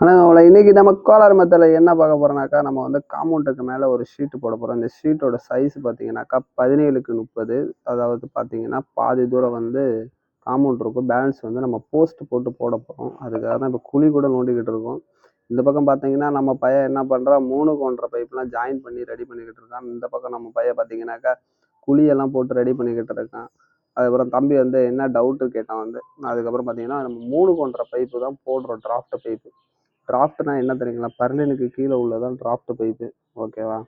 ஆனால் அவளை இன்னைக்கு நம்ம கோலார் மெத்தடில் என்ன பார்க்க போகிறோம்னாக்கா நம்ம வந்து காம்பவுண்டுக்கு மேலே ஒரு ஷீட்டு போட போகிறோம் இந்த ஷீட்டோட சைஸ் பார்த்தீங்கன்னாக்கா பதினேழுக்கு முப்பது. அதாவது பார்த்தீங்கன்னா பாதி தூரம் வந்து காம்பவுண்ட் இருக்கும். பேலன்ஸ் வந்து நம்ம போஸ்ட் போட்டு போட போகிறோம் அதுக்காக தான் இப்போ குழி கூட நோண்டிக்கிட்டு இருக்கோம். இந்த பக்கம் பார்த்தீங்கன்னா நம்ம பையன் என்ன பண்ணுறான் மூணு கொன்ற பைப்லாம் ஜாயின் பண்ணி ரெடி பண்ணிக்கிட்டு இருக்கான். இந்த பக்கம் நம்ம பையன் பார்த்தீங்கன்னாக்கா குழியெல்லாம் போட்டு ரெடி பண்ணிக்கிட்டு இருக்கான். அதுக்கப்புறம் தம்பி வந்து என்ன டவுட்டு கேட்டான் வந்து அதுக்கப்புறம் பார்த்தீங்கன்னா நம்ம மூணு கொன்ற பைப்பு தான் போடுறோம் டிராஃப்ட் பைப்பு டிராஃப்ட்னா என்ன தெரியுங்களா? பர்லினுக்கு கீழே உள்ளதான் டிராஃப்ட் பைப்பு ஓகேவா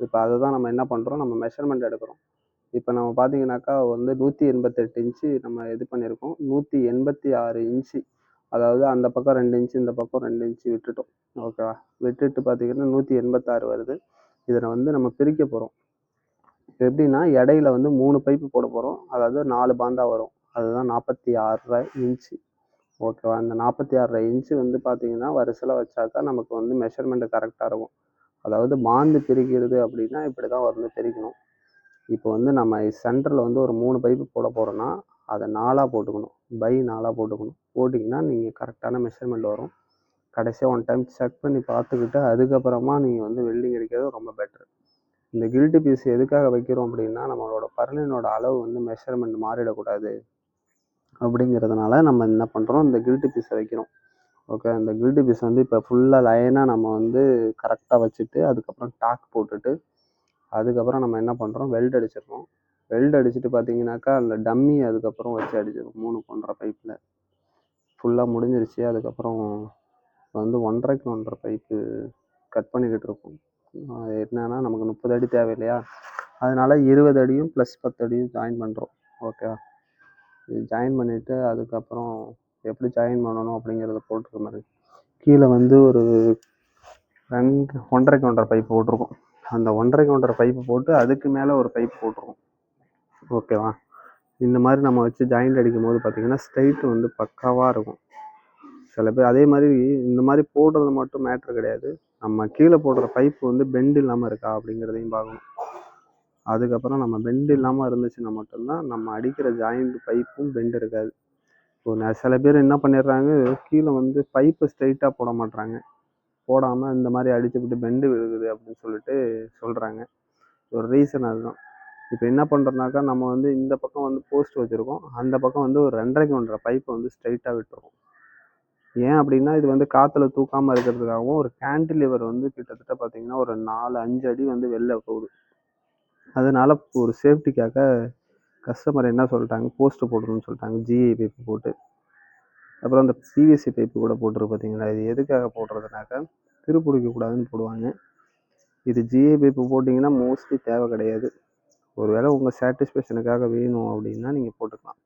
இப்போ அதை தான் நம்ம என்ன பண்ணுறோம் நம்ம மெஷர்மெண்ட் எடுக்கிறோம். இப்போ நம்ம பார்த்தீங்கன்னாக்கா வந்து நூற்றி எண்பத்தெட்டு இன்ச்சு நம்ம இது பண்ணியிருக்கோம். நூற்றி எண்பத்தி ஆறு இன்ச்சு அதாவது அந்த பக்கம் ரெண்டு இன்ச்சு இந்த பக்கம் ரெண்டு இன்ச்சு விட்டுட்டோம் ஓகேவா விட்டுட்டு பார்த்தீங்கன்னா நூற்றி எண்பத்தாறு வருது. இதில் வந்து நம்ம பிரிக்க போகிறோம் எப்படின்னா இடையில வந்து மூணு பைப்பு போட போகிறோம் அதாவது நாலு பாந்தா வரும். அதுதான் நாற்பத்தி ஆறரை இன்ச்சு ஓகேவா இந்த நாற்பத்தி ஆறரை இன்ச்சு வந்து பார்த்தீங்கன்னா வரிசையில் வச்சாக்கா நமக்கு வந்து மெஷர்மெண்ட்டு கரெக்டாக இருக்கும். அதாவது மாந்து பிரிக்கிறது அப்படின்னா இப்படி தான் வந்து பிரிக்கணும். இப்போ வந்து நம்ம சென்டரில் வந்து ஒரு மூணு பைப்பு போட போகிறோன்னா அதை நாலாக போட்டுக்கணும். பை நாலாக போட்டுக்கணும். போட்டிங்கன்னா நீங்கள் கரெக்டான மெஷர்மெண்ட் வரும். கடைசியாக ஒன் டைம் செக் பண்ணி பார்த்துக்கிட்டு அதுக்கப்புறமா நீங்கள் வந்து வெல்டிங் அடிக்கிறது ரொம்ப பெட்ரு இந்த கில்ட்டு பீஸ் எதுக்காக வைக்கிறோம் அப்படின்னா நம்மளோட பரலினோட அளவு வந்து மெஷர்மெண்ட் மாறிடக்கூடாது. அப்படிங்கிறதுனால நம்ம என்ன பண்ணுறோம் இந்த கில்ட்டு பீஸை வைக்கிறோம். ஓகே அந்த கில்ட்டு பீஸ் வந்து இப்போ ஃபுல்லாக லைனாக நம்ம வந்து கரெக்டாக வச்சுட்டு அதுக்கப்புறம் டாக் போட்டுட்டு அதுக்கப்புறம் நம்ம என்ன பண்ணுறோம் வெல்ட் அடிச்சிடுறோம். வெல்ட் அடிச்சுட்டு பார்த்தீங்கன்னாக்கா அந்த டம்மி அதுக்கப்புறம் வச்சு அடிச்சிடும் மூணு போன்ற பைப்பில் ஃபுல்லாக முடிஞ்சிருச்சு. அதுக்கப்புறம் வந்து ஒன்றரைக்கு ஒன்றரை பைப்பு கட் பண்ணிக்கிட்டு இருக்கோம். என்னன்னா நமக்கு முப்பது அடி தேவை இல்லையா அதனால இருபது அடியும் ப்ளஸ் பத்து அடியும் ஜாயின் பண்ணுறோம் ஓகேவா இது ஜாயின் பண்ணிவிட்டு அதுக்கப்புறம் எப்படி ஜாயின் பண்ணணும் அப்படிங்கிறத போட்டிருக்க மாதிரி. கீழே வந்து ஒரு ரெண்டு ஒன்றரை கவுண்டர் பைப் போட்டிருக்கோம். அந்த ஒன்றரை கவுண்டர் பைப்பு போட்டு அதுக்கு மேலே ஒரு பைப் போட்டிருக்கோம். ஓகேவா இந்த மாதிரி நம்ம வச்சு ஜாயிண்ட் அடிக்கும் போது பார்த்திங்கன்னா ஸ்ட்ரைட் வந்து பக்காவாக இருக்கும். சில பேர் அதே மாதிரி இந்த மாதிரி போடுறது மட்டும் மேட்ரு கிடையாது. நம்ம கீழே போடுற பைப்பு வந்து பெண்ட் இல்லாமல் இருக்கா அப்படிங்கிறதையும் பார்க்கணும். அதுக்கப்புறம் நம்ம பெண்ட் இல்லாமல் இருந்துச்சுன்னா மட்டும்தான் நம்ம அடிக்கிற ஜாயிண்ட் பைப்பும் பெண்ட் இருக்காது. இப்போ ந- சில பேர் என்ன பண்ணிடுறாங்க கீழே வந்து பைப்பு ஸ்ட்ரைட்டாக போட மாட்றாங்க. போடாமல் இந்த மாதிரி அடிச்சுக்கிட்டு பெண்டு விழுகுது அப்படின்னு சொல்லிட்டு சொல்கிறாங்க ஒரு ரீசன் அதுதான். இப்போ என்ன பண்ணுறோம்னாக்கா நம்ம வந்து இந்த பக்கம் வந்து போஸ்ட் வச்சுருக்கோம். அந்த பக்கம் வந்து ஒரு ரெண்டரைக்கு ஒன்றரை பைப்பை வந்து ஸ்ட்ரைட்டாக விட்டுருக்கோம் ஏன் அப்படின்னா இது வந்து காற்றுல தூக்காமல் இருக்கிறதுக்காகவும் ஒரு கேண்டிலிவர் வந்து கிட்டத்தட்ட பார்த்தீங்கன்னா ஒரு நாலு அஞ்சு அடி வந்து வெளில போகுது. அதனால ஒரு சேஃப்டிக்காக கஸ்டமர் என்ன சொல்லிட்டாங்க போஸ்ட் போடணும்னு சொல்லிட்டாங்க ஜிஐ பைப்பு போட்டு. அப்புறம் அந்த பிவிசி பைப்பு கூட போட்டிருக்கு பார்த்தீங்களா இது எதுக்காக போடுறதுனாக்கா திருப்பிடிக்க கூடாதுன்னு போடுவாங்க. இது ஜிஐ பைப்பு போட்டிங்கன்னா மோஸ்ட்லி தேவை கிடையாது. ஒருவேளை உங்கள் சாட்டிஸ்ஃபேக்ஷனுக்காக வேணும் அப்படின்னா நீங்கள் போட்டுக்கலாம்.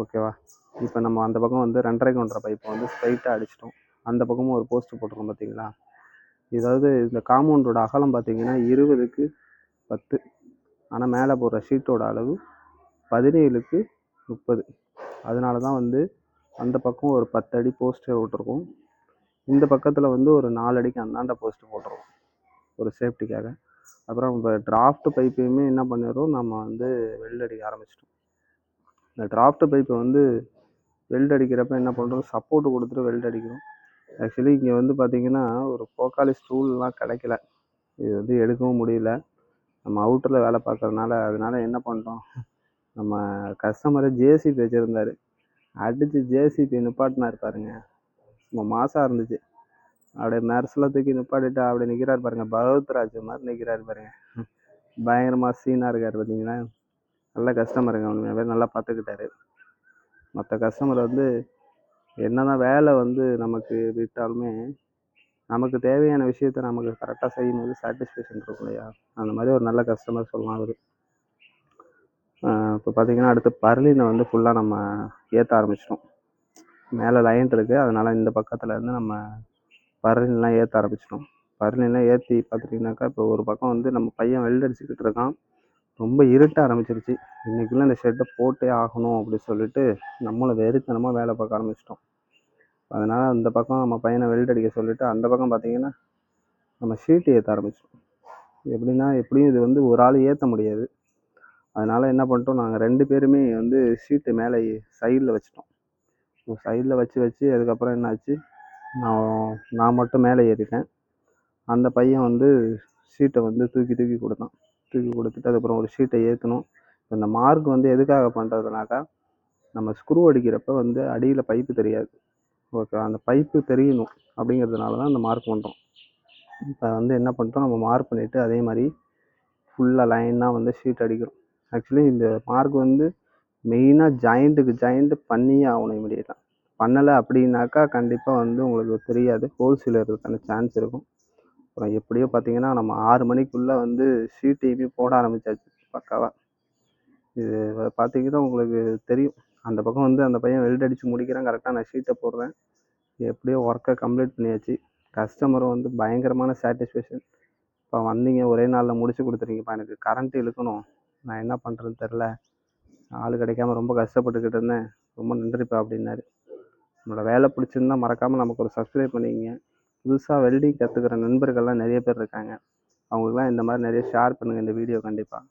ஓகேவா இப்போ நம்ம அந்த பக்கம் வந்து ரெண்டரை கொண்ட பைப்பை வந்து ஸ்ட்ரைட்டாக அடிச்சிட்டோம். அந்த பக்கமும் ஒரு போஸ்ட் போட்டிருக்கோம் பார்த்தீங்களா? இதாவது இந்த காம்பவுண்டோட அகலம் பார்த்தீங்கன்னா இருபதுக்கு பத்து. ஆனால் மேலே போடுற ஷீட்டோட அளவு பதினேழுக்கு முப்பது. அதனால தான் வந்து அந்த பக்கம் ஒரு பத்து அடி போஸ்டர் விட்டுருக்கோம் இந்த பக்கத்தில் வந்து ஒரு நாலு அடிக்கு அந்தாண்ட போஸ்ட் போட்டுருவோம் ஒரு சேஃப்டிக்காக அப்புறம் இப்போ டிராஃப்ட் பைப்பையுமே என்ன பண்ணிடுறோம்? நம்ம வந்து வெள்ளடிக்க ஆரம்பிச்சிட்டோம். இந்த டிராஃப்ட் பைப்பை வந்து வெல்ட் அடிக்கிறப்ப என்ன பண்ணுறோம் சப்போர்ட் கொடுத்துட்டு வெல்ட் அடிக்கிறோம். ஆக்சுவலி இங்கே வந்து பார்த்தீங்கன்னா ஒரு போக்காலி ஸ்டூல்லாம் கிடைக்கல. இது வந்து எடுக்கவும் முடியல. நம்ம அவுட்டரில் வேலை பார்க்குறதுனால அதனால என்ன பண்ணுறோம் நம்ம கஸ்டமரை ஜேசிபி வச்சுருந்தார். அடித்து ஜேசிபி நிப்பாட்டினார் பாருங்க. சும்மா மாசாக இருந்துச்சு. அப்படியே மெர்ஸில் தூக்கி நிப்பாட்டிட்டு அப்படி நிற்கிறாரு பாருங்க. பகவத்ராஜ் மாதிரி நிற்கிறாரு பாருங்க. பயங்கரமாக சீனாக இருக்கார் பார்த்தீங்களா நல்ல கஸ்டமருங்க அவனுக்கு நல்லா பார்த்துக்கிட்டாரு மற்ற கஸ்டமர் வந்து என்னதான் வேலை வந்து நமக்கு விட்டாலுமே நமக்கு தேவையான விஷயத்த நமக்கு கரெக்டாக செய்யும் போது சாட்டிஸ்ஃபேக்ஷன் இருக்கும் இல்லையா? அந்த மாதிரி ஒரு நல்ல கஸ்டமர் சொல்லலாம் அவர். இப்போ பார்த்தீங்கன்னா அடுத்து பர்லினை வந்து ஃபுல்லாக நம்ம ஏற்ற ஆரம்பிச்சிட்டோம். மேலே லைன் இருக்குது அதனால் இந்த பக்கத்தில் இருந்து நம்ம பர்லின்லாம் ஏற்ற ஆரம்பிச்சிட்டோம். பர்லின்லாம் ஏற்றி பார்த்துட்டிங்கனாக்கா இப்போ ஒரு பக்கம் வந்து நம்ம பையன் வெல்ட் அடிச்சுக்கிட்டு இருக்கான். ரொம்ப இருட்ட ஆரம்பிச்சிருச்சு. இன்றைக்குள்ளே இந்த ஷெட்டை போட்டே ஆகணும் அப்படி சொல்லிட்டு நம்மளும் வெறித்தனமாக வேலை பார்க்க ஆரம்பிச்சிட்டோம். அதனால் அந்த பக்கம் நம்ம பையனை வெல்ட் அடிக்க சொல்லிட்டு அந்த பக்கம் பார்த்திங்கன்னா நம்ம ஷீட்டு ஏற்ற ஆரம்பிச்சிட்டோம். எப்படின்னா எப்படியும் இது வந்து ஒரு ஆள் ஏற்ற முடியாது. அதனால் என்ன பண்ணிட்டோம் நாங்கள் ரெண்டு பேருமே வந்து ஷீட்டு மேலே சைடில் வச்சிட்டோம். சைடில் வச்சு வச்சு அதுக்கப்புறம் என்னாச்சு நான் நான் மட்டும் மேலே ஏறிட்டேன். அந்த பையன் வந்து ஷீட்டை வந்து தூக்கி தூக்கி கொடுத்தான். தூக்கி கொடுத்துட்டு அதுக்கப்புறம் ஒரு ஷீட்டை ஏற்றணும் இந்த மார்க் வந்து எதுக்காக பண்ணுறதுனாக்கா நம்ம ஸ்க்ரூ அடிக்கிறப்ப வந்து அடியில் பைப்பு தெரியாது. ஓகே அந்த பைப்பு தெரியணும் அப்படிங்கிறதுனால தான் அந்த மார்க் பண்ணுறோம் இப்போ வந்து என்ன பண்ணுறோம் நம்ம மார்க் பண்ணிவிட்டு அதே மாதிரி ஃபுல்லாக லைனாக வந்து ஷீட் அடிக்கிறோம். ஆக்சுவலி இந்த மார்க் வந்து மெயினாக ஜாயிண்ட்டுக்கு ஜாயிண்ட் பண்ணியே ஆகணும் இமீடியட்டாக பண்ணலை அப்படின்னாக்கா கண்டிப்பாக வந்து உங்களுக்கு தெரியாது. ஹோல்சேல் விழுறதுக்கான சான்ஸ் இருக்கும். அப்புறம் எப்படியோ பார்த்தீங்கன்னா நம்ம ஆறு மணிக்குள்ளே வந்து சிடிவி போட ஆரம்பித்தாச்சு பக்காவாக இது பார்த்தீங்கன்னா உங்களுக்கு தெரியும். அந்த பக்கம் வந்து அந்த பையன் வெல்ட் அடித்து முடிக்கிறான் கரெக்டாக நான் ஷீட்டை போடுறேன். எப்படியோ ஒர்க்கை கம்ப்ளீட் பண்ணியாச்சு. கஸ்டமரும் வந்து பயங்கரமான சாட்டிஸ்ஃபேக்ஷன் இப்போ வந்தீங்க ஒரே நாளில் முடிச்சு கொடுத்துருங்கப்பா எனக்கு கரண்ட் இழுக்கணும். நான் என்ன பண்ணுறதுன்னு தெரில ஆள் கிடைக்காம ரொம்ப கஷ்டப்பட்டுக்கிட்டு இருந்தேன். ரொம்ப நன்றிப்பா அப்படின்னாரு. நம்மளோட வேலை பிடிச்சிருந்தா மறக்காமல் நமக்கு ஒரு சப்ஸ்கிரைப் பண்ணிக்கங்க. புதுசாக வெல்டிங் கற்றுக்குற நண்பர்கள்லாம் நிறைய பேர் இருக்காங்க. அவங்களுக்குலாம் இந்த மாதிரி நிறைய ஷேர் பண்ணுங்கள் இந்த வீடியோ கண்டிப்பாக